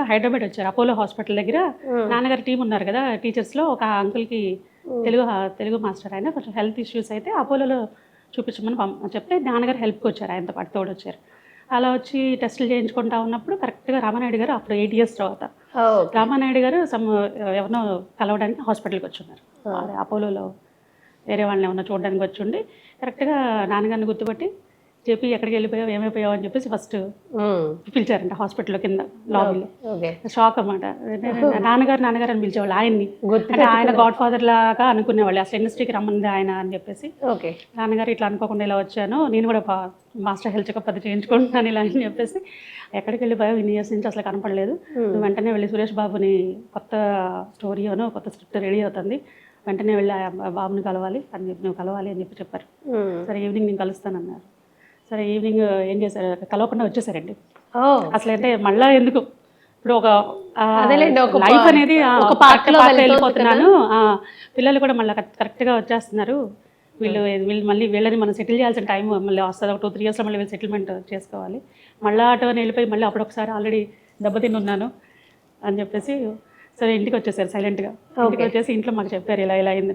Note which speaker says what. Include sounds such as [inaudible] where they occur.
Speaker 1: అనుకోకుండా హైదరాబాద్ వచ్చారు. Apollo hospital దగ్గర నాన్నగారి టీం ఉన్నారు కదా టీచర్స్లో ఒక అంకుల్కి తెలుగు తెలుగు మాస్టర్ ఆయన. కొంచెం హెల్త్ ఇష్యూస్ అయితే అపోలోలో చూపించమని చెప్తే నాన్నగారు హెల్ప్కి వచ్చారు ఆయనతో పాటు తోడు వచ్చారు. అలా వచ్చి టెస్టులు చేయించుకుంటా ఉన్నప్పుడు కరెక్ట్గా రామానాయుడు గారు అప్పుడు ఎయిట్ ఇయర్స్ తర్వాత రామానాయుడు గారు సమ్ ఎవరినో కలవడానికి హాస్పిటల్కి వచ్చున్నారు. అపోలోలో వేరే వాళ్ళని ఏమన్నా చూడడానికి వచ్చి ఉండి కరెక్ట్గా నాన్నగారిని గుర్తుపట్టి చెప్పి ఎక్కడికి వెళ్ళిపోయావు ఏమైపోయావు అని చెప్పేసి ఫస్ట్ పిలిచారంట హాస్పిటల్ కింద లాబీలో షాక్ అన్నమాట. [laughs] నాన్నగారు నాన్నగారు అని పిలిచేవాళ్ళు ఆయన్ని. అంటే ఆయన గాడ్ ఫాదర్ లాగా అనుకునేవాళ్ళు. అసలు ఇండస్ట్రీకి రమ్మంది ఆయన అని చెప్పేసి. నాన్నగారు ఇట్లా అనుకోకుండా ఇలా వచ్చాను. నేను కూడా మాస్టర్ హెల్త్ చెకప్ అది చేయించుకుంటున్నాను ఇలా అని చెప్పేసి. ఎక్కడికి వెళ్ళిపోయావు? ఇన్ని ఇయర్స్ నుంచి అసలు కనపడలేదు. నువ్వు వెంటనే వెళ్ళి సురేష్ బాబుని కొత్త స్టోరీ అను కొత్త స్క్రిప్ట్ రెడీ అవుతుంది. వెంటనే వెళ్ళి బాబుని కలవాలి అని చెప్పి నువ్వు కలవాలి అని చెప్పి చెప్పారు. సరే ఈవినింగ్ నేను కలుస్తానన్నారు. సరే ఈవినింగ్ ఏం చేశారు? కలవకుండా వచ్చేసారండి. అసలు అంటే మళ్ళా ఎందుకు? ఇప్పుడు ఒక లైఫ్ అనేది
Speaker 2: ఒక
Speaker 1: వెళ్ళిపోతున్నాను. పిల్లలు కూడా మళ్ళీ కరెక్ట్గా వచ్చేస్తున్నారు. వీళ్ళు వీళ్ళు మళ్ళీ వీళ్ళని మనం సెటిల్ చేయాల్సిన టైం మళ్ళీ వస్తుంది. ఒక టూ త్రీ ఇయర్స్లో మళ్ళీ వీళ్ళు సెటిల్మెంట్ చేసుకోవాలి. మళ్ళీ అని వెళ్ళిపోయి మళ్ళీ అప్పుడు ఒకసారి ఆల్రెడీ దెబ్బతిని ఉన్నాను అని చెప్పేసి సరే ఇంటికి వచ్చేసారు సైలెంట్గా. ఇంటికి వచ్చేసి ఇంట్లో మాకు చెప్పారు ఇలా ఇలా అయింది